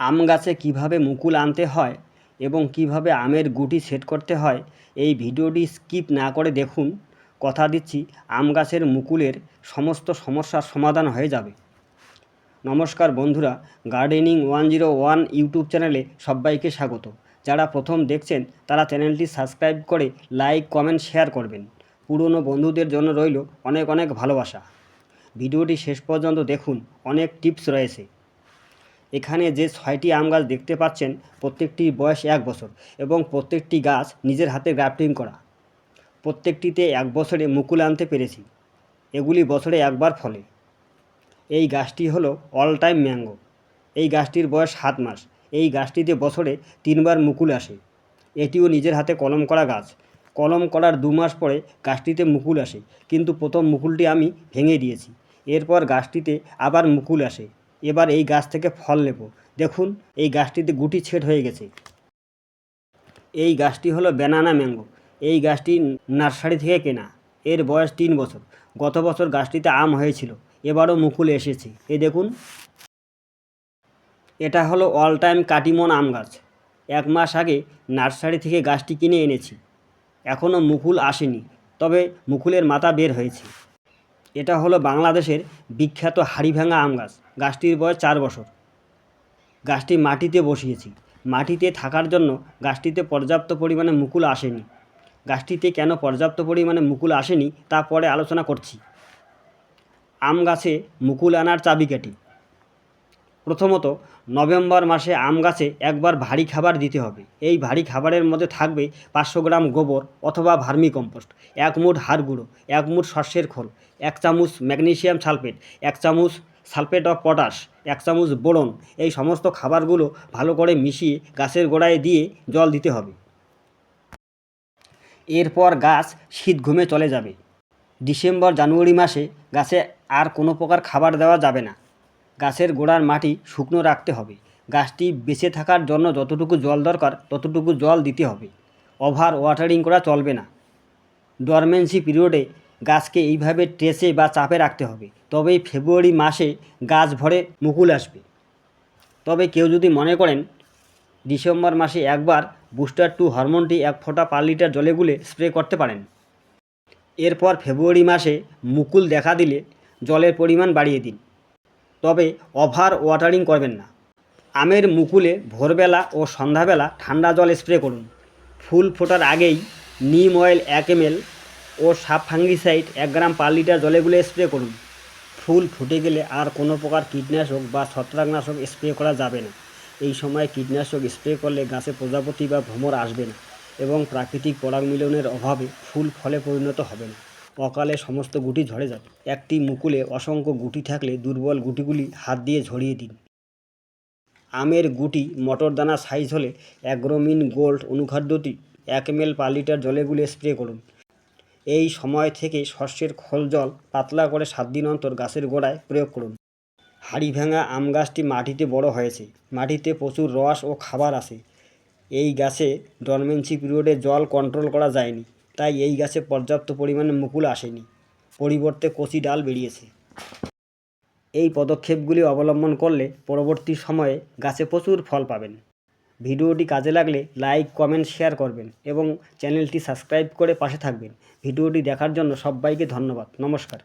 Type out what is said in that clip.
আম গাছে কীভাবে মুকুল আনতে হয় এবং কীভাবে আমের গুটি সেট করতে হয়, এই ভিডিওটি স্কিপ না করে দেখুন। কথা দিচ্ছি, আম গাছের মুকুলের সমস্ত সমস্যার সমাধান হয়ে যাবে। নমস্কার বন্ধুরা gardening one zero one YouTube চ্যানেলে সবাইকে স্বাগত। যারা প্রথম দেখছেন, তারা চ্যানেলটি সাবস্ক্রাইব করে লাইক, কমেন্ট, শেয়ার করবেন। পুরনো বন্ধুদের জন্য রইল অনেক অনেক ভালোবাসা। ভিডিওটি শেষ পর্যন্ত দেখুন, অনেক টিপস রয়েছে। এখানে যে ছয়টি আম গাছ দেখতে পাচ্ছেন প্রত্যেকটির বয়স এক বছর এবং প্রত্যেকটি গাছ নিজের হাতে গ্রাফটিং করা। প্রত্যেকটিতে এক বছরে মুকুল আনতে পেরেছি, এগুলি বছরে একবার ফলে। এই গাছটি হলো অল টাইম ম্যাঙ্গো এই গাছটির বয়স সাত মাস। এই গাছটিতে বছরে তিনবার মুকুল আসে। এটিও নিজের হাতে কলম করা গাছ। কলম করার দু মাস পরে গাছটিতে মুকুল আসে, কিন্তু প্রথম মুকুলটি আমি ভেঙে দিয়েছি। এরপর গাছটিতে আবার মুকুল আসে। এবার এই গাছ থেকে ফল নেব। দেখুন, এই গাছটিতে গুটি ছেট হয়ে গেছে। এই গাছটি হলো ব্যানানা ম্যাঙ্গো। এই গাছটি নার্সারি থেকে কেনা। এর বয়স তিন বছর। গত বছর গাছটিতে আম হয়েছিল। এবারও মুকুল এসেছে। এ দেখুন। এটা হলো অল টাইম কাটিমন আম গাছ। এক মাস আগে নার্সারি থেকে গাছটি কিনে এনেছি। এখনও মুকুল আসেনি। তবে মুকুলের মাথা বের হয়েছে। এটা হলো বাংলাদেশের বিখ্যাত হাড়িভাঙা আম গাছ। গাছটির বয়স চার বছর। গাছটি মাটিতে বসিয়েছি। মাটিতে থাকার জন্য গাছটিতে পর্যাপ্ত পরিমাণে মুকুল আসেনি। গাছটিতে কেন পর্যাপ্ত পরিমাণে মুকুল আসেনি তা পরে আলোচনা করছি। আম গাছে মুকুল আনার চাবিকাঠি। প্রথমত নভেম্বর মাসে আম গাছে একবার ভারী খাবার দিতে হবে। এই ভারী খাবারের মধ্যে থাকবে পাঁচশো গ্রাম গোবর অথবা ভার্মি কম্পোস্ট, এক মুঠ হাড় গুঁড়ো, এক মুঠ শস্যের খোল, এক চামচ ম্যাগনেশিয়াম সালফেট, এক চামচ সালফেট অফ পটাশ, এক চামচ বোরন, এই সমস্ত খাবারগুলো ভালো করে মিশিয়ে গাছের গোড়ায় দিয়ে জল দিতে হবে। এরপর গাছ শীত ঘুমে চলে যাবে। ডিসেম্বর জানুয়ারি মাসে গাছে আর কোনো প্রকার খাবার দেওয়া যাবে না। গাছের গোড়ার মাটি শুকনো রাখতে হবে। গাছটি বেঁচে থাকার জন্য যতটুকু জল দরকার, ততটুকু জল দিতে হবে। ওভার ওয়াটারিং করা চলবে না। ডরমেন্সি পিরিয়ডে গাছকে এইভাবে ট্রেসে বা চাপে রাখতে হবে। তবেই ফেব্রুয়ারি মাসে গাছ ভরে মুকুল আসবে। তবে কেউ যদি মনে করেন, ডিসেম্বর মাসে একবার বুস্টার টু হরমোনটি এক ফোঁটা পার লিটার জলে গুলে স্প্রে করতে পারেন। এরপর ফেব্রুয়ারি মাসে মুকুল দেখা দিলে জলের পরিমাণ বাড়িয়ে দিন। তবে ওভার ওয়াটারিং করবেন না। আমের মুকুলে ভোরবেলা ও সন্ধ্যাবেলা ঠান্ডা জল স্প্রে করুন। ফুল ফোটার আগেই নিম অয়েল এক এম এল ও সাপ ফাঙ্গিসাইড এক গ্রাম পার লিটার জলে গুলে স্প্রে করুন। ফুল ফুটে গেলে আর কোনো প্রকার কীটনাশক বা ছত্রাকনাশক স্প্রে করা যাবে না। এই সময় কীটনাশক স্প্রে করলে গাছে প্রজাপতি বা ভ্রমর আসবে না এবং প্রাকৃতিক পরাগ মিলনের অভাবে ফুল ফলে পরিণত হবে না। অকালে সমস্ত গুটি ঝরে যাবে একটি মুকুলে অসংখ্য গুটি থাকলে দুর্বল গুটিগুলি হাত দিয়ে ঝরিয়ে দিন। আমের গুটি মটর দানা সাইজ হলে অ্যাগ্রোমিন গোল্ড অনুখাদ্যটি এক এম এল পার লিটার জলে গুলে স্প্রে করুন। এই সময় থেকে শস্যের খোল জল পাতলা করে সাত দিন অন্তর গাছের গোড়ায় প্রয়োগ করুন। হাড়ি ভাঙা আম গাছটি মাটিতে বড় হয়েছে। মাটিতে প্রচুর রস ও খাবার আছে। এই গাছে ডরমেন্সি পিরিয়ডে জল কন্ট্রোল করা যায়নি। তাই এই গাছে পর্যাপ্ত পরিমাণে মুকুল আসেনি। পরিবর্তে কচি ডাল বেরিয়েছে। এই পদক্ষেপগুলি অবলম্বন করলে পরবর্তী সময়ে গাছে প্রচুর ফল পাবেন। ভিডিওটি কাজে লাগলে লাইক, কমেন্ট, শেয়ার করবেন এবং চ্যানেলটি সাবস্ক্রাইব করে পাশে থাকবেন। ভিডিওটি দেখার জন্য সবাইকে ধন্যবাদ। নমস্কার।